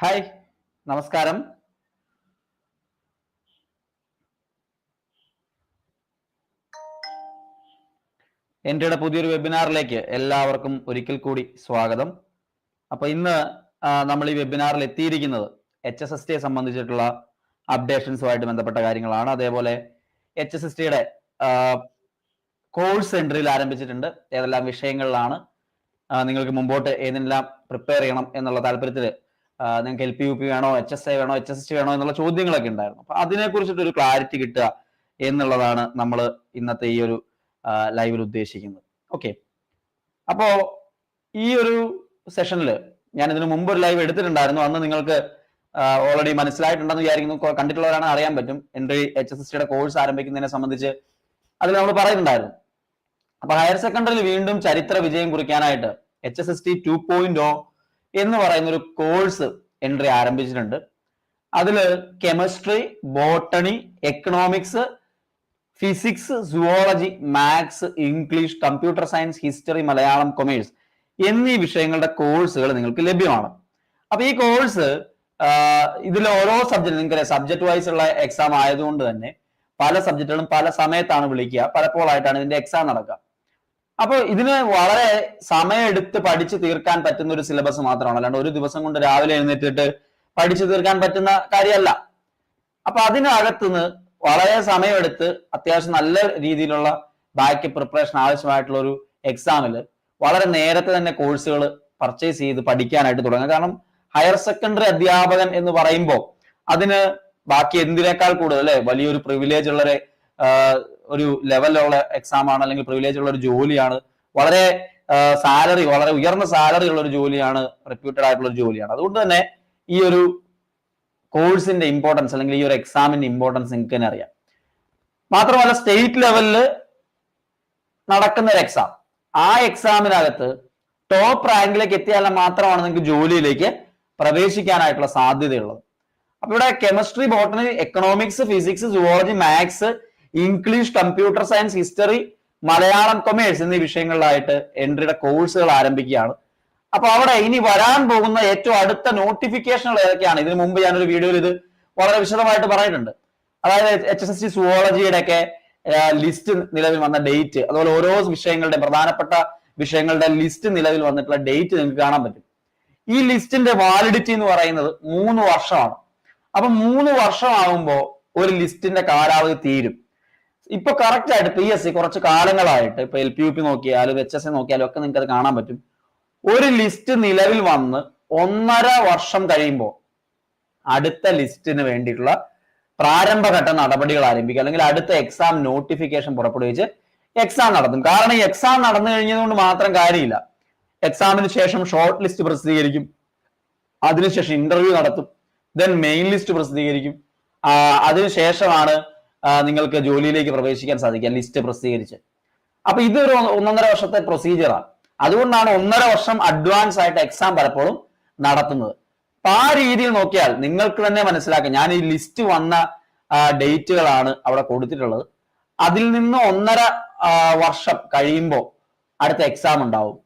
Hi നമസ്കാരം. എന്റെ പുതിയൊരു വെബിനാറിലേക്ക് എല്ലാവർക്കും ഒരിക്കൽ കൂടി സ്വാഗതം. അപ്പൊ ഇന്ന് നമ്മൾ ഈ വെബിനാറിൽ എത്തിയിരിക്കുന്നത് എച്ച് എസ് എസ് ടിയെ സംബന്ധിച്ചിട്ടുള്ള അപ്ഡേഷൻസുമായിട്ട് ബന്ധപ്പെട്ട കാര്യങ്ങളാണ്. അതേപോലെ എച്ച് എസ് എസ് ടിയുടെ കോഴ്സ് എൻട്രിയിൽ ആരംഭിച്ചിട്ടുണ്ട്. ഏതെല്ലാം വിഷയങ്ങളിലാണ് നിങ്ങൾക്ക് മുമ്പോട്ട് ഏതെല്ലാം പ്രിപ്പയർ ചെയ്യണം എന്നുള്ള താല്പര്യത്തിൽ നിങ്ങൾക്ക് എൽ പി യു പി വേണോ എച്ച് എസ് ഐ വേണോ എച്ച് എസ് എസ് വേണോ എന്നുള്ള ചോദ്യങ്ങളൊക്കെ ഉണ്ടായിരുന്നു. അപ്പൊ അതിനെ കുറിച്ചിട്ടൊരു ക്ലാരിറ്റി കിട്ടുക എന്നുള്ളതാണ് നമ്മൾ ഇന്നത്തെ ഈ ഒരു ലൈവിൽ ഉദ്ദേശിക്കുന്നത്. ഓക്കെ അപ്പോ ഈ ഒരു സെഷനിൽ ഞാൻ ഇതിനു മുമ്പ് ഒരു ലൈവ് എടുത്തിട്ടുണ്ടായിരുന്നു. അന്ന് നിങ്ങൾക്ക് ഓൾറെഡി മനസ്സിലായിട്ടുണ്ടെന്ന് വിചാരിക്കുന്നു. കണ്ടിട്ടുള്ളവരാണ് അറിയാൻ പറ്റും. എൻട്രി എച്ച് എസ് എസ് ടിയുടെ കോഴ്സ് ആരംഭിക്കുന്നതിനെ സംബന്ധിച്ച് അതിൽ നമ്മൾ പറയുന്നുണ്ടായിരുന്നു. അപ്പൊ ഹയർ സെക്കൻഡറിയിൽ വീണ്ടും ചരിത്ര വിജയം കുറിക്കാനായിട്ട് H S S T two point എന്ന് പറയുന്ന ഒരു കോഴ്സ് എൻട്രി ആരംഭിച്ചിട്ടുണ്ട്. അതിൽ chemistry botany economics physics zoology maths English computer science history Malayalam commerce എന്നീ വിഷയങ്ങളുടെ കോഴ്സുകൾ നിങ്ങൾക്ക് ലഭ്യമാണ്. അപ്പൊ ഈ കോഴ്സ് ഇതിൽ ഓരോ സബ്ജക്റ്റ് നിങ്ങൾക്ക് സബ്ജക്ട് വൈസ് ഉള്ള എക്സാം ആയതുകൊണ്ട് തന്നെ പല സബ്ജക്റ്റുകളും പല സമയത്താണ് വിളിക്കുക. പലപ്പോഴായിട്ടാണ് ഇതിന്റെ എക്സാം നടക്കുക. അപ്പോൾ ഇതിന് വളരെ സമയമെടുത്ത് പഠിച്ചു തീർക്കാൻ പറ്റുന്ന ഒരു സിലബസ് മാത്രമാണ്. അല്ലാണ്ട് ഒരു ദിവസം കൊണ്ട് രാവിലെ എഴുന്നേറ്റിട്ട് പഠിച്ചു തീർക്കാൻ പറ്റുന്ന കാര്യമല്ല. അപ്പൊ അതിനകത്തുനിന്ന് വളരെ സമയമെടുത്ത് അത്യാവശ്യം നല്ല രീതിയിലുള്ള ബാക്ക് പ്രിപ്പറേഷൻ ആവശ്യമായിട്ടുള്ള ഒരു എക്സാമിൽ വളരെ നേരത്തെ തന്നെ കോഴ്സുകൾ പർച്ചേസ് ചെയ്ത് പഠിക്കാനായിട്ട് തുടങ്ങുക. കാരണം ഹയർ സെക്കൻഡറി അധ്യാപകൻ എന്ന് പറയുമ്പോൾ അതിന് ബാക്കി എന്തിനേക്കാൾ കൂടുതൽ അല്ലെ? വലിയൊരു പ്രിവിലേജ് ഉള്ള ഒരു ലെവലിലുള്ള എക്സാം ആണ് അല്ലെങ്കിൽ പ്രിവിലേജ് ഉള്ള ഒരു ജോലിയാണ്. വളരെ സാലറി വളരെ ഉയർന്ന സാലറി ഉള്ള ഒരു ജോലിയാണ് റെപ്യൂട്ടഡ് ആയിട്ടുള്ള ഒരു ജോലിയാണ്. അതുകൊണ്ട് തന്നെ ഈ ഒരു കോഴ്സിന്റെ ഇമ്പോർട്ടൻസ് അല്ലെങ്കിൽ ഈ ഒരു എക്സാമിന്റെ ഇമ്പോർട്ടൻസ് നിങ്ങൾക്ക് തന്നെ അറിയാം. മാത്രമല്ല സ്റ്റേറ്റ് ലെവലിൽ നടക്കുന്ന ഒരു എക്സാം ആ എക്സാമിനകത്ത് ടോപ്പ് റാങ്കിലേക്ക് എത്തിയാൽ മാത്രമാണ് നിങ്ങൾക്ക് ജോലിയിലേക്ക് പ്രവേശിക്കാനായിട്ടുള്ള സാധ്യതയുള്ളത്. അപ്പൊ ഇവിടെ chemistry botany economics physics zoology maths English computer science history Malayalam commerce എന്നീ വിഷയങ്ങളിലായിട്ട് എൻട്രിയുടെ കോഴ്സുകൾ ആരംഭിക്കുകയാണ്. അപ്പൊ അവിടെ ഇനി വരാൻ പോകുന്ന ഏറ്റവും അടുത്ത നോട്ടിഫിക്കേഷനുകൾ ഏതൊക്കെയാണ്? ഇതിനു മുമ്പ് ഞാനൊരു വീഡിയോയിൽ ഇത് വളരെ വിശദമായിട്ട് പറഞ്ഞിട്ടുണ്ട്. അതായത് എച്ച് എസ് എസ് സി സുവോളജിയുടെ ഒക്കെ ലിസ്റ്റ് നിലവിൽ വന്ന ഡേറ്റ് അതുപോലെ ഓരോ വിഷയങ്ങളുടെ പ്രധാനപ്പെട്ട വിഷയങ്ങളുടെ ലിസ്റ്റ് നിലവിൽ വന്നിട്ടുള്ള ഡേറ്റ് നിങ്ങൾക്ക് കാണാൻ പറ്റും. ഈ ലിസ്റ്റിന്റെ വാലിഡിറ്റി എന്ന് പറയുന്നത് മൂന്ന് വർഷമാണ്. അപ്പൊ മൂന്ന് വർഷമാകുമ്പോൾ ഒരു ലിസ്റ്റിന്റെ കാലാവധി തീരും. ഇപ്പൊ കറക്റ്റ് ആയിട്ട് പി എസ് സി കുറച്ച് കാലങ്ങളായിട്ട് ഇപ്പൊ എൽ പി യു പി നോക്കിയാലും എച്ച് എസ് എ നോക്കിയാലും ഒക്കെ നിങ്ങൾക്ക് അത് കാണാൻ പറ്റും. ഒരു ലിസ്റ്റ് നിലവിൽ വന്ന് ഒന്നര വർഷം കഴിയുമ്പോൾ അടുത്ത ലിസ്റ്റിന് വേണ്ടിയിട്ടുള്ള പ്രാരംഭഘട്ട നടപടികൾ ആരംഭിക്കുക. അല്ലെങ്കിൽ അടുത്ത എക്സാം നോട്ടിഫിക്കേഷൻ പുറപ്പെടുവിച്ച് എക്സാം നടത്തും. കാരണം ഈ എക്സാം നടന്നു കഴിഞ്ഞതുകൊണ്ട് മാത്രം കാര്യമില്ല. എക്സാമിന് ശേഷം ഷോർട്ട് ലിസ്റ്റ് പ്രസിദ്ധീകരിക്കും. അതിനുശേഷം ഇന്റർവ്യൂ നടത്തും. ദെൻ മെയിൻ ലിസ്റ്റ് പ്രസിദ്ധീകരിക്കും. അതിനുശേഷമാണ് നിങ്ങൾക്ക് ജോലിയിലേക്ക് പ്രവേശിക്കാൻ സാധിക്കുക ലിസ്റ്റ് പ്രസിദ്ധീകരിച്ച്. അപ്പൊ ഇതൊരു ഒന്നൊന്നര വർഷത്തെ പ്രൊസീജിയറാണ് അതുകൊണ്ടാണ് ഒന്നര വർഷം അഡ്വാൻസ് ആയിട്ട് എക്സാം പലപ്പോഴും നടത്തുന്നത്. അപ്പൊ ആ രീതിയിൽ നോക്കിയാൽ നിങ്ങൾക്ക് തന്നെ മനസ്സിലാക്കാം. ഞാൻ ഈ ലിസ്റ്റ് വന്ന ഡേറ്റുകളാണ് അവിടെ കൊടുത്തിട്ടുള്ളത്. അതിൽ നിന്ന് ഒന്നര വർഷം കഴിയുമ്പോൾ അടുത്ത എക്സാം ഉണ്ടാവും.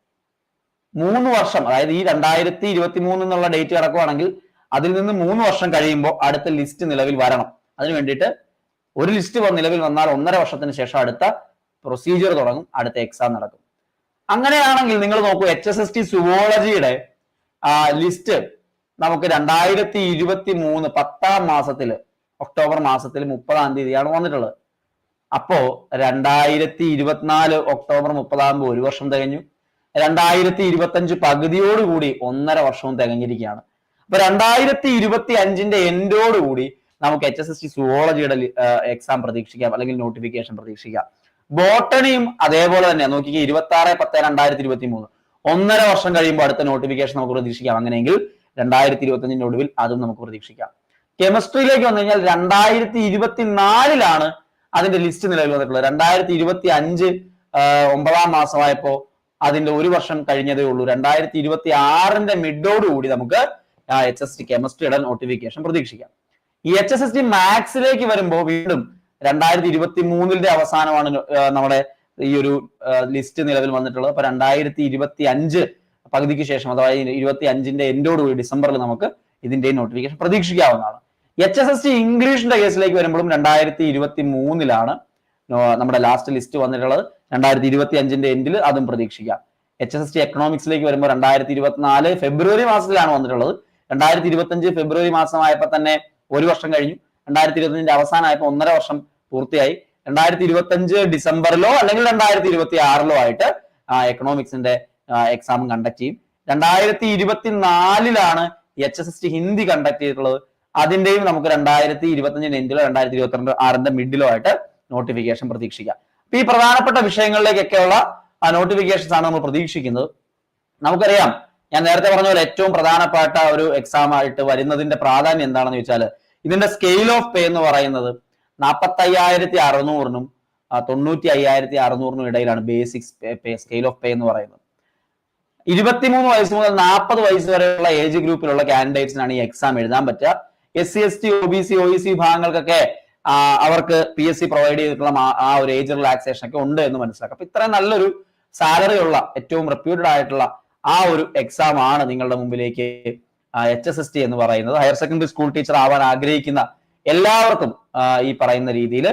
മൂന്ന് വർഷം അതായത് ഈ രണ്ടായിരത്തി ഇരുപത്തി മൂന്ന് എന്നുള്ള ഡേറ്റ് കിടക്കുവാണെങ്കിൽ അതിൽ നിന്ന് മൂന്ന് വർഷം കഴിയുമ്പോൾ അടുത്ത ലിസ്റ്റ് നിലവിൽ വരണം. അതിനു വേണ്ടിയിട്ട് ഒരു ലിസ്റ്റ് നിലവിൽ വന്നാൽ ഒന്നര വർഷത്തിന് ശേഷം അടുത്ത പ്രൊസീജിയർ തുടങ്ങും അടുത്ത എക്സാം നടക്കും. അങ്ങനെയാണെങ്കിൽ നിങ്ങൾ നോക്കൂ എച്ച് എസ് എസ് ടി സുവോളജിയുടെ ലിസ്റ്റ് നമുക്ക് രണ്ടായിരത്തി ഇരുപത്തി മൂന്ന് പത്താം മാസത്തിൽ ഒക്ടോബർ മാസത്തിൽ മുപ്പതാം തീയതിയാണ് വന്നിട്ടുള്ളത്. അപ്പോ രണ്ടായിരത്തി ഇരുപത്തിനാല് ഒക്ടോബർ മുപ്പതാകുമ്പോൾ ഒരു വർഷം തികഞ്ഞു. രണ്ടായിരത്തി ഇരുപത്തഞ്ച് പകുതിയോടുകൂടി ഒന്നര വർഷവും തികഞ്ഞിരിക്കുകയാണ്. അപ്പൊ രണ്ടായിരത്തി ഇരുപത്തി അഞ്ചിന്റെ എൻഡോടുകൂടി നമുക്ക് എച്ച് എസ് എസ് ടി സുവോളജിയുടെ എക്സാം പ്രതീക്ഷിക്കാം അല്ലെങ്കിൽ നോട്ടിഫിക്കേഷൻ പ്രതീക്ഷിക്കാം. ബോട്ടണിയും അതേപോലെ തന്നെ നോക്കി ഇരുപത്തി ആറ് പത്ത് രണ്ടായിരത്തി ഇരുപത്തി മൂന്ന് ഒന്നര വർഷം കഴിയുമ്പോൾ അടുത്ത നോട്ടിഫിക്കേഷൻ നമുക്ക് പ്രതീക്ഷിക്കാം. അങ്ങനെയെങ്കിൽ രണ്ടായിരത്തി ഇരുപത്തി അഞ്ചിന്റെ ഒടുവിൽ അതും നമുക്ക് പ്രതീക്ഷിക്കാം. കെമിസ്ട്രിയിലേക്ക് വന്നു കഴിഞ്ഞാൽ രണ്ടായിരത്തി ഇരുപത്തിനാലിലാണ് അതിന്റെ ലിസ്റ്റ് നിലവിൽ വന്നിട്ടുള്ളത്. രണ്ടായിരത്തി ഇരുപത്തി അഞ്ച് ഒമ്പതാം മാസമായപ്പോ അതിന്റെ ഒരു വർഷം കഴിഞ്ഞതേ ഉള്ളൂ. രണ്ടായിരത്തി ഇരുപത്തി ആറിന്റെ മിഡോടുകൂടി നമുക്ക് എച്ച് എസ് ടി കെമിസ്ട്രിയുടെ നോട്ടിഫിക്കേഷൻ പ്രതീക്ഷിക്കാം. എച്ച് എസ് എസ് ടി മാത്സിലേക്ക് വരുമ്പോൾ വീണ്ടും രണ്ടായിരത്തി ഇരുപത്തി മൂന്നിന്റെ അവസാനമാണ് നമ്മുടെ ഈ ഒരു ലിസ്റ്റ് നിലവിൽ വന്നിട്ടുള്ളത്. അപ്പൊ രണ്ടായിരത്തി ഇരുപത്തി അഞ്ച് പകുതിക്ക് ശേഷം അഥവാ ഇരുപത്തി അഞ്ചിന്റെ എൻഡോടുകൂടി ഡിസംബറിൽ നമുക്ക് ഇതിന്റെ നോട്ടിഫിക്കേഷൻ പ്രതീക്ഷിക്കാവുന്നതാണ്. എച്ച് എസ് എസ് ടി ഇംഗ്ലീഷിന്റെ കേസിലേക്ക് വരുമ്പോഴും രണ്ടായിരത്തി ഇരുപത്തി മൂന്നിലാണ് നമ്മുടെ ലാസ്റ്റ് ലിസ്റ്റ് വന്നിട്ടുള്ളത്. രണ്ടായിരത്തി ഇരുപത്തി അഞ്ചിന്റെ എൻഡിൽ അതും പ്രതീക്ഷിക്കാം. എച്ച് എസ് എസ് ടി എക്കണോമിക്സിലേക്ക് വരുമ്പോൾ രണ്ടായിരത്തി ഇരുപത്തിനാല് ഫെബ്രുവരി മാസത്തിലാണ് വന്നിട്ടുള്ളത്. രണ്ടായിരത്തി ഇരുപത്തി അഞ്ച് ഫെബ്രുവരി മാസമായപ്പോൾ തന്നെ ഒരു വർഷം കഴിഞ്ഞു. രണ്ടായിരത്തി ഇരുപത്തിയഞ്ചിന്റെ അവസാനമായപ്പോൾ ഒന്നര വർഷം പൂർത്തിയായി. രണ്ടായിരത്തി ഇരുപത്തി അഞ്ച് ഡിസംബറിലോ അല്ലെങ്കിൽ രണ്ടായിരത്തി ഇരുപത്തി ആറിലോ ആയിട്ട് എക്കണോമിക്സിന്റെ എക്സാം കണ്ടക്ട് ചെയ്യും. രണ്ടായിരത്തി ഇരുപത്തിനാലിലാണ് H S S T Hindi conduct ചെയ്തിട്ടുള്ളത്. അതിന്റെയും നമുക്ക് രണ്ടായിരത്തി ഇരുപത്തഞ്ചിന്റെ എൻഡിലോ രണ്ടായിരത്തി ഇരുപത്തിരണ്ട് ആറിന്റെ മിഡിലോ ആയിട്ട് നോട്ടിഫിക്കേഷൻ പ്രതീക്ഷിക്കാം. അപ്പൊ ഈ പ്രധാനപ്പെട്ട വിഷയങ്ങളിലേക്കൊക്കെയുള്ള നോട്ടിഫിക്കേഷൻസ് ആണ് നമ്മൾ പ്രതീക്ഷിക്കുന്നത്. നമുക്കറിയാം ഞാൻ നേരത്തെ പറഞ്ഞ പോലെ ഏറ്റവും പ്രധാനപ്പെട്ട ഒരു എക്സാം ആയിട്ട് വരുന്നതിന്റെ പ്രാധാന്യം എന്താണെന്ന് ചോദിച്ചാൽ ഇതിന്റെ സ്കെയിൽ ഓഫ് പേ എന്ന് പറയുന്നത് നാൽപ്പത്തി അയ്യായിരത്തി അറുന്നൂറിനും തൊണ്ണൂറ്റി അയ്യായിരത്തി അറുന്നൂറിനും ഇടയിലാണ് basic pay scale of pay എന്ന് പറയുന്നത്. ഇരുപത്തിമൂന്ന് വയസ്സ് മുതൽ നാൽപ്പത് വയസ്സ് വരെയുള്ള ഏജ് ഗ്രൂപ്പിലുള്ള കാൻഡിഡേറ്റ്സിനാണ് ഈ എക്സാം എഴുതാൻ പറ്റുക. S C S T O B C O E C വിഭാഗങ്ങൾക്കൊക്കെ അവർക്ക് പി എസ് സി പ്രൊവൈഡ് ചെയ്തിട്ടുള്ള ആ ഒരു ഏജ് റിലാക്സേഷൻ ഒക്കെ ഉണ്ട് എന്ന് മനസ്സിലാക്കാം. അപ്പൊ ഇത്രയും നല്ലൊരു സാലറി ഉള്ള ഏറ്റവും റെപ്യൂട്ടഡ് ആയിട്ടുള്ള ആ ഒരു എക്സാം ആണ് നിങ്ങളുടെ മുമ്പിലേക്ക് എച്ച് എസ് എസ് ടി എന്ന് പറയുന്നത്. ഹയർ സെക്കൻഡറി സ്കൂൾ ടീച്ചർ ആവാൻ ആഗ്രഹിക്കുന്ന എല്ലാവർക്കും ഈ പറയുന്ന രീതിയിൽ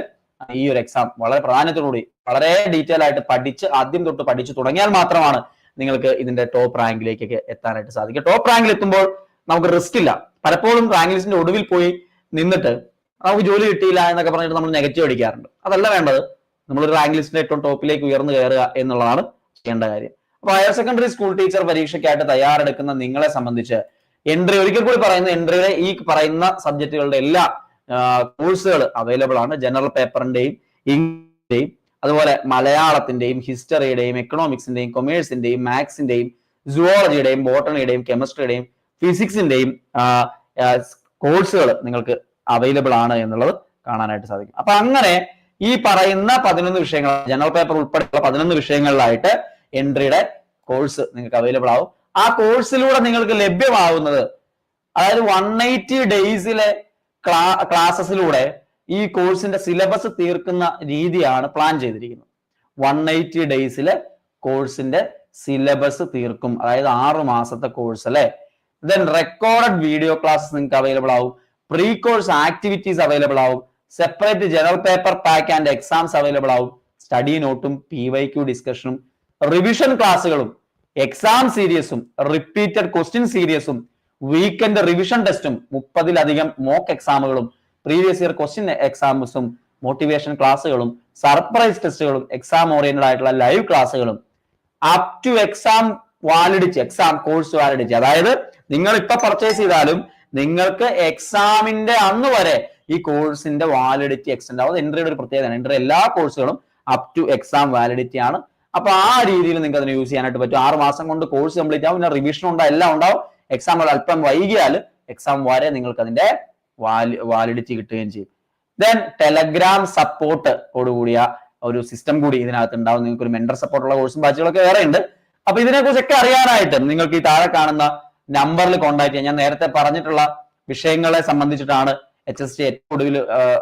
ഈ ഒരു എക്സാം വളരെ പ്രാധാന്യത്തോടുകൂടി വളരെ ഡീറ്റെയിൽ ആയിട്ട് പഠിച്ച് ആദ്യം തൊട്ട് പഠിച്ചു തുടങ്ങിയാൽ മാത്രമാണ് നിങ്ങൾക്ക് ഇതിന്റെ ടോപ്പ് റാങ്കിലേക്കൊക്കെ എത്താനായിട്ട് സാധിക്കുക. ടോപ്പ് റാങ്കിൽ എത്തുമ്പോൾ നമുക്ക് റിസ്ക് ഇല്ല. പലപ്പോഴും റാങ്ക് ലിസ്റ്റിന്റെ ഒടുവിൽ പോയി നിന്നിട്ട് നമുക്ക് ജോലി കിട്ടിയില്ല എന്നൊക്കെ പറഞ്ഞിട്ട് നമ്മൾ നെഗറ്റീവ് അടിക്കാറുണ്ട്. അതല്ല വേണ്ടത്. നമ്മളൊരു റാങ്ക് ലിസ്റ്റിന്റെ ഏറ്റവും ടോപ്പിലേക്ക് ഉയർന്നു കയറുക എന്നുള്ളതാണ് ചെയ്യേണ്ട കാര്യം. അപ്പൊ ഹയർ സെക്കൻഡറി സ്കൂൾ ടീച്ചർ പരീക്ഷയ്ക്കായിട്ട് തയ്യാറെടുക്കുന്ന നിങ്ങളെ സംബന്ധിച്ച് എൻട്രി ഒരിക്കൽ കൂടി പറയുന്ന എൻട്രിയുടെ ഈ പറയുന്ന സബ്ജക്റ്റുകളുടെ എല്ലാ കോഴ്സുകൾ അവൈലബിൾ ആണ്. ജനറൽ പേപ്പറിന്റെയും ഇംഗ്ലീഷിന്റെയും അതുപോലെ മലയാളത്തിന്റെയും ഹിസ്റ്ററിയുടെയും എക്കണോമിക്സിന്റെയും കൊമേഴ്സിന്റെയും മാത്സിന്റെയും സുവോളജിയുടെയും ബോട്ടണിയുടെയും കെമിസ്ട്രിയുടെയും ഫിസിക്സിന്റെയും കോഴ്സുകൾ നിങ്ങൾക്ക് അവൈലബിൾ ആണ് എന്നുള്ളത് കാണാനായിട്ട് സാധിക്കും. അപ്പൊ അങ്ങനെ ഈ പറയുന്ന പതിനൊന്ന് വിഷയങ്ങൾ ജനറൽ പേപ്പർ ഉൾപ്പെടെയുള്ള പതിനൊന്ന് വിഷയങ്ങളിലായിട്ട് എൻട്രിയുടെ കോഴ്സ് നിങ്ങൾക്ക് അവൈലബിൾ ആവും. ആ കോഴ്സിലൂടെ നിങ്ങൾക്ക് ലഭ്യമാവുന്നത് അതായത് വൺ എയ്റ്റി ഡേയ്സിലെ ക്ലാ ക്ലാസ്സസിലൂടെ ഈ കോഴ്സിന്റെ സിലബസ് തീർക്കുന്ന രീതിയാണ് പ്ലാൻ ചെയ്തിരിക്കുന്നത്. വൺ എയ്റ്റി ഡേയ്സിലെ കോഴ്സിന്റെ സിലബസ് തീർക്കും. അതായത് ആറു മാസത്തെ കോഴ്സ് അല്ലെ? ദെൻ റെക്കോർഡഡ് വീഡിയോ ക്ലാസ്സസ് നിങ്ങൾക്ക് അവൈലബിൾ ആവും. പ്രീ കോഴ്സ് ആക്ടിവിറ്റീസ് അവൈലബിൾ ആവും. Separate general paper pack and exams available ആവും. സ്റ്റഡി നോട്ടും പി വൈ ക്യു ഡിസ്കഷനും റിവിഷൻ ക്ലാസ്സുകളും എക്സാം സീരീസും റിപ്പീറ്റഡ് ക്വസ്റ്റ്യൻ സീരീസും വീക്കെൻഡ് റിവിഷൻ ടെസ്റ്റും മുപ്പതിലധികം മോക്ക് എക്സാമുകളും പ്രീവിയസ് ഇയർ ക്വസ്റ്റ്യൻ എക്സാംസും മോട്ടിവേഷൻ ക്ലാസ്സുകളും സർപ്രൈസ് ടെസ്റ്റുകളും എക്സാം ഓറിയന്റഡ് ആയിട്ടുള്ള ലൈവ് ക്ലാസ്സുകളും up to exam validity exam course validity അതായത് നിങ്ങൾ ഇപ്പൊ പർച്ചേസ് ചെയ്താലും നിങ്ങൾക്ക് എക്സാമിന്റെ അന്ന് വരെ ഈ കോഴ്സിന്റെ വാലിഡിറ്റി എക്സ്റ്റെൻഡ് ആവും. എൻട്രിയുടെ ഒരു പ്രത്യേകതയാണ്. എൻട്രി എല്ലാ കോഴ്സുകളും അപ് ടു എക്സാം വാലിഡിറ്റി ആണ്. അപ്പൊ ആ രീതിയിൽ നിങ്ങൾക്ക് അതിനെ യൂസ് ചെയ്യാനായിട്ട് പറ്റും. ആറ് മാസം കൊണ്ട് കോഴ്സ് കംപ്ലീറ്റ് ആവും. പിന്നെ റിവിഷൻ ഉണ്ടാവും എല്ലാം ഉണ്ടാവും. എക്സാം അല്പം വൈകിയാൽ എക്സാം വരെ നിങ്ങൾക്ക് അതിന്റെ വാലിഡിറ്റി കിട്ടുകയും ചെയ്യും. ദെൻ ടെലഗ്രാം സപ്പോർട്ട് ഓടുകൂടിയ ഒരു സിസ്റ്റം കൂടി ഇതിനകത്ത് ഉണ്ടാവും നിങ്ങൾക്ക് ഒരു മെന്റർ സപ്പോർട്ടുള്ള കോഴ്സും ബാച്ചുകളൊക്കെ വേറെ ഉണ്ട്. അപ്പൊ ഇതിനെക്കുറിച്ചൊക്കെ അറിയാനായിട്ട് നിങ്ങൾക്ക് ഈ താഴെ കാണുന്ന നമ്പറിൽ കോൺടാക്ട് ചെയ്യാം. ഞാൻ നേരത്തെ പറഞ്ഞിട്ടുള്ള വിഷയങ്ങളെ സംബന്ധിച്ചിട്ടാണ് എച്ച് എസ് ടി ഏറ്റവും ഒടുവിൽ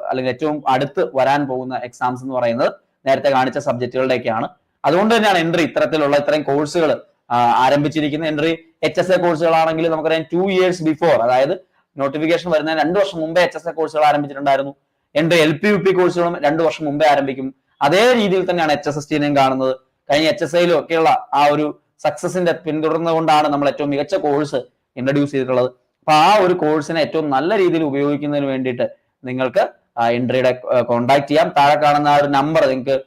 അല്ലെങ്കിൽ ഏറ്റവും അടുത്ത് വരാൻ പോകുന്ന എക്സാംസ് എന്ന് പറയുന്നത് നേരത്തെ കാണിച്ച സബ്ജക്റ്റുകളുടെയൊക്കെയാണ് അതുകൊണ്ട് തന്നെയാണ് എൻട്രി ഇത്തരത്തിലുള്ള ഇത്തരം കോഴ്സുകൾ ആരംഭിച്ചിരിക്കുന്ന എൻട്രി എച്ച് എസ് എ കോഴ്സുകളാണെങ്കിൽ നമുക്കറിയാം ടു ഇയേഴ്സ് ബിഫോർ അതായത് നോട്ടിഫിക്കേഷൻ വരുന്ന രണ്ടു വർഷം മുമ്പേ എച്ച് എസ് എ കോഴ്സുകൾ ആരംഭിച്ചിട്ടുണ്ടായിരുന്നു. Entry L P U P കോഴ്സുകളും രണ്ടു വർഷം മുമ്പേ ആരംഭിക്കും. അതേ രീതിയിൽ തന്നെയാണ് എച്ച് എസ് എസ് ടീനെയും കാണുന്നത്. കഴിഞ്ഞ എച്ച് എസ് ഐയിലും ഒക്കെയുള്ള ആ ഒരു സക്സസിന്റെ പിന്തുടർന്നുകൊണ്ടാണ് നമ്മൾ ഏറ്റവും മികച്ച കോഴ്സ് ഇൻട്രൊഡ്യൂസ് ചെയ്തിട്ടുള്ളത്. അപ്പൊ ആ ഒരു കോഴ്സിനെ ഏറ്റവും നല്ല രീതിയിൽ ഉപയോഗിക്കുന്നതിന് വേണ്ടിയിട്ട് നിങ്ങൾക്ക് എൻട്രിയുടെ കോൺടാക്ട് ചെയ്യാം. താഴെ കാണുന്ന ആ ഒരു നമ്പർ നിങ്ങൾക്ക്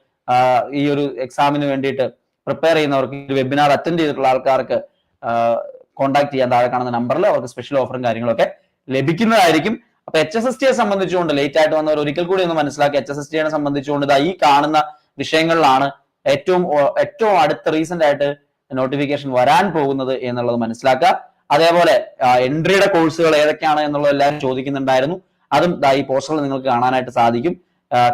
ഈ ഒരു എക്സാമിന് വേണ്ടിയിട്ട് പ്രിപ്പയർ ചെയ്യുന്നവർക്ക് വെബിനാർ അറ്റൻഡ് ചെയ്തിട്ടുള്ള ആൾക്കാർക്ക് കോൺടാക്ട് ചെയ്യാൻ താഴെ കാണുന്ന നമ്പറിൽ അവർക്ക് സ്പെഷ്യൽ ഓഫറും കാര്യങ്ങളൊക്കെ ലഭിക്കുന്നതായിരിക്കും. അപ്പൊ എച്ച് എസ് എസ് ടിയെ സംബന്ധിച്ചുകൊണ്ട് ലേറ്റ് ആയിട്ട് വന്നവർ ഒരിക്കൽ കൂടി ഒന്ന് മനസ്സിലാക്കി. എച്ച് എസ് എസ് ടിയെ സംബന്ധിച്ചുകൊണ്ട് ഈ കാണുന്ന വിഷയങ്ങളിലാണ് ഏറ്റവും ഏറ്റവും അടുത്ത റീസെന്റ് ആയിട്ട് നോട്ടിഫിക്കേഷൻ വരാൻ പോകുന്നത് എന്നുള്ളത് മനസ്സിലാക്കുക. അതേപോലെ എൻട്രിയുടെ കോഴ്സുകൾ ഏതൊക്കെയാണ് എന്നുള്ളത് എല്ലാവരും ചോദിക്കുന്നുണ്ടായിരുന്നു. അതും ഈ പോസ്റ്ററിൽ നിങ്ങൾക്ക് കാണാനായിട്ട് സാധിക്കും.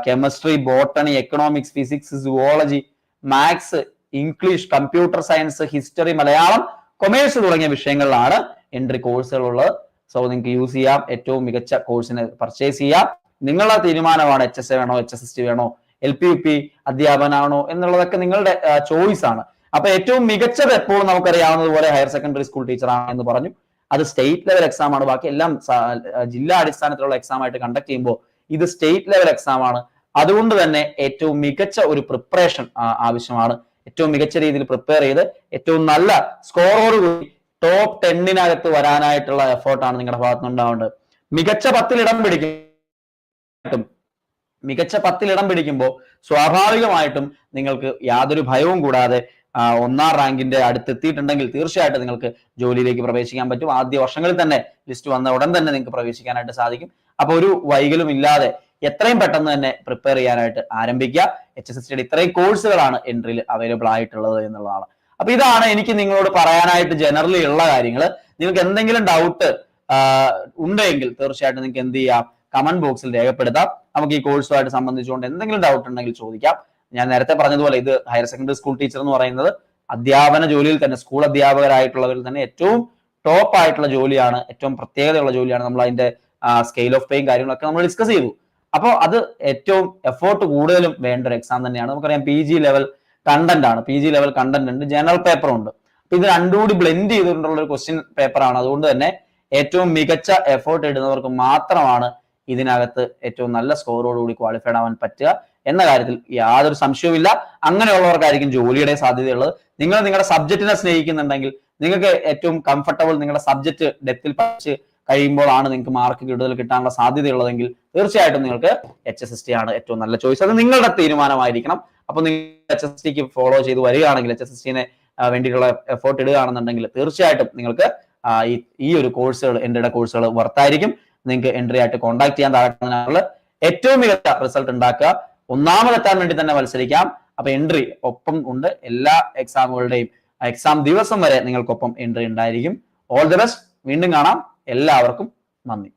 Chemistry botany economics physics zoology maths English computer science history Malayalam commerce തുടങ്ങിയ വിഷയങ്ങളിലാണ് എൻട്രി കോഴ്സുകൾ ഉള്ളത്. സോ നിങ്ങൾക്ക് യൂസ് ചെയ്യാം. ഏറ്റവും മികച്ച കോഴ്സിന് പർച്ചേസ് ചെയ്യാം. നിങ്ങളുടെ തീരുമാനമാണ് എച്ച് എസ് എ വേണോ എച്ച് എസ് എസ് ടി വേണോ എൽ പി യു പി അധ്യാപനാണോ എന്നുള്ളതൊക്കെ നിങ്ങളുടെ ചോയ്സ് ആണ്. അപ്പൊ ഏറ്റവും മികച്ചത് എപ്പോഴും നമുക്കറിയാവുന്നതുപോലെ ഹയർ സെക്കൻഡറി സ്കൂൾ ടീച്ചറാണ് എന്ന് പറഞ്ഞു. അത് സ്റ്റേറ്റ് ലെവൽ എക്സാം ആണ്. ബാക്കി എല്ലാം ജില്ലാ അടിസ്ഥാനത്തിലുള്ള എക്സാം ആയിട്ട് കണ്ടക്ട് ചെയ്യുമ്പോൾ ഇത് സ്റ്റേറ്റ് ലെവൽ എക്സാം ആണ്. അതുകൊണ്ട് തന്നെ ഏറ്റവും മികച്ച ഒരു പ്രിപ്പറേഷൻ ആവശ്യമാണ്. ഏറ്റവും മികച്ച രീതിയിൽ പ്രിപ്പയർ ചെയ്ത് ഏറ്റവും നല്ല സ്കോറോട് കൂടി ടോപ്പ് ടെന്നിനകത്ത് വരാനായിട്ടുള്ള എഫേർട്ടാണ് നിങ്ങളുടെ ഭാഗത്ത് ഉണ്ടാവേണ്ടത്. മികച്ച പത്തിൽ ഇടം പിടിക്കും മികച്ച പത്തിൽ ഇടം പിടിക്കുമ്പോൾ സ്വാഭാവികമായിട്ടും നിങ്ങൾക്ക് യാതൊരു ഭയവും കൂടാതെ ഒന്നാം റാങ്കിന്റെ അടുത്തെത്തിയിട്ടുണ്ടെങ്കിൽ തീർച്ചയായിട്ടും നിങ്ങൾക്ക് ജോലിയിലേക്ക് പ്രവേശിക്കാൻ പറ്റും. ആദ്യ വർഷങ്ങളിൽ തന്നെ ലിസ്റ്റ് വന്ന ഉടൻ തന്നെ നിങ്ങൾക്ക് പ്രവേശിക്കാനായിട്ട് സാധിക്കും. അപ്പൊ ഒരു വൈകലും ഇല്ലാതെ എത്രയും പെട്ടെന്ന് തന്നെ പ്രിപ്പയർ ചെയ്യാനായിട്ട് ആരംഭിക്കുക. എച്ച് എസ് എസ് ടിയുടെ ഇത്രയും കോഴ്സുകളാണ് എൻട്രിയിൽ അവൈലബിൾ ആയിട്ടുള്ളത് എന്നുള്ളതാണ്. അപ്പൊ ഇതാണ് എനിക്ക് നിങ്ങളോട് പറയാനായിട്ട് ജനറലി ഉള്ള കാര്യങ്ങൾ. നിങ്ങൾക്ക് എന്തെങ്കിലും ഡൗട്ട് ഉണ്ടെങ്കിൽ തീർച്ചയായിട്ടും നിങ്ങൾക്ക് എന്ത് ചെയ്യാം? കമന്റ് ബോക്സിൽ രേഖപ്പെടുത്താം. നമുക്ക് ഈ കോഴ്സുമായിട്ട് സംബന്ധിച്ചുകൊണ്ട് എന്തെങ്കിലും ഡൗട്ട് ഉണ്ടെങ്കിൽ ചോദിക്കാം. ഞാൻ നേരത്തെ പറഞ്ഞതുപോലെ ഇത് ഹയർ സെക്കൻഡറി സ്കൂൾ ടീച്ചർ എന്ന് പറയുന്നത് അധ്യാപന ജോലിയിൽ തന്നെ സ്കൂൾ അധ്യാപകരായിട്ടുള്ളവരിൽ തന്നെ ഏറ്റവും ടോപ്പ് ആയിട്ടുള്ള ജോലിയാണ് ഏറ്റവും പ്രത്യേകതയുള്ള ജോലിയാണ് നമ്മൾ അതിന്റെ സ്കെയിൽ ഓഫ് പേയും കാര്യങ്ങളൊക്കെ നമ്മൾ ഡിസ്കസ് ചെയ്തു. അപ്പോൾ അത് ഏറ്റവും എഫേർട്ട് കൂടുതലും വേണ്ട ഒരു എക്സാം തന്നെയാണ്. നമുക്കറിയാം പി ജി ലെവൽ കണ്ടന്റ് ആണ്. പി ജി ലെവൽ കണ്ടന്റ് ഉണ്ട്. ജനറൽ പേപ്പറും ഉണ്ട്. അപ്പൊ ഇത് രണ്ടും കൂടി ബ്ലെൻഡ് ചെയ്തിട്ടുള്ള ഒരു ക്വസ്റ്റ്യൻ പേപ്പർ ആണ്. അതുകൊണ്ട് തന്നെ ഏറ്റവും മികച്ച എഫേർട്ട് ഇടുന്നവർക്ക് മാത്രമാണ് ഇതിനകത്ത് ഏറ്റവും നല്ല സ്കോറോടുകൂടി ക്വാളിഫൈഡ് ആവാൻ പറ്റുക എന്ന കാര്യത്തിൽ യാതൊരു സംശയവുമില്ല. അങ്ങനെയുള്ളവർക്കായിരിക്കും ജോലിയുടെ സാധ്യതയുള്ളത്. നിങ്ങൾ നിങ്ങളുടെ സബ്ജക്റ്റിനെ സ്നേഹിക്കുന്നുണ്ടെങ്കിൽ നിങ്ങൾക്ക് ഏറ്റവും കംഫർട്ടബിൾ നിങ്ങളുടെ സബ്ജക്റ്റ് ഡെപ്തിൽ പഠിച്ച് കഴിയുമ്പോഴാണ് നിങ്ങൾക്ക് മാർക്ക് കൂടുതൽ കിട്ടാനുള്ള സാധ്യതയുള്ളതെങ്കിൽ തീർച്ചയായിട്ടും നിങ്ങൾക്ക് എച്ച് എസ് എസ് ടി ആണ് ഏറ്റവും നല്ല ചോയ്സ് അത് നിങ്ങളുടെ തീരുമാനമായിരിക്കണം. അപ്പൊ നിങ്ങൾ എച്ച് എസ് ടിക്ക് ഫോളോ ചെയ്ത് വരികയാണെങ്കിൽ എച്ച് എസ് എസ് ടിനെ വേണ്ടിയിട്ടുള്ള എഫേർട്ട് ഇടുകയാണെന്നുണ്ടെങ്കിൽ തീർച്ചയായിട്ടും നിങ്ങൾക്ക് ഈ ഒരു കോഴ്സുകൾ എന്റെ കോഴ്സുകൾ വർത്തായിരിക്കും നിങ്ങൾക്ക് എൻട്രി ആയിട്ട് കോൺടാക്ട് ചെയ്യാൻ താഴെ ഏറ്റവും മികച്ച റിസൾട്ട് ഉണ്ടാക്കുക. ഒന്നാമതെത്താൻ വേണ്ടി തന്നെ മത്സരിക്കാം. അപ്പൊ എൻട്രി ഒപ്പം ഉണ്ട്. എല്ലാ എക്സാമുകളുടെയും എക്സാം ദിവസം വരെ നിങ്ങൾക്കൊപ്പം എൻട്രി ഉണ്ടായിരിക്കും. ഓൾ ദി ബെസ്റ്റ് വീണ്ടും കാണാം. എല്ലാവർക്കും നന്ദി.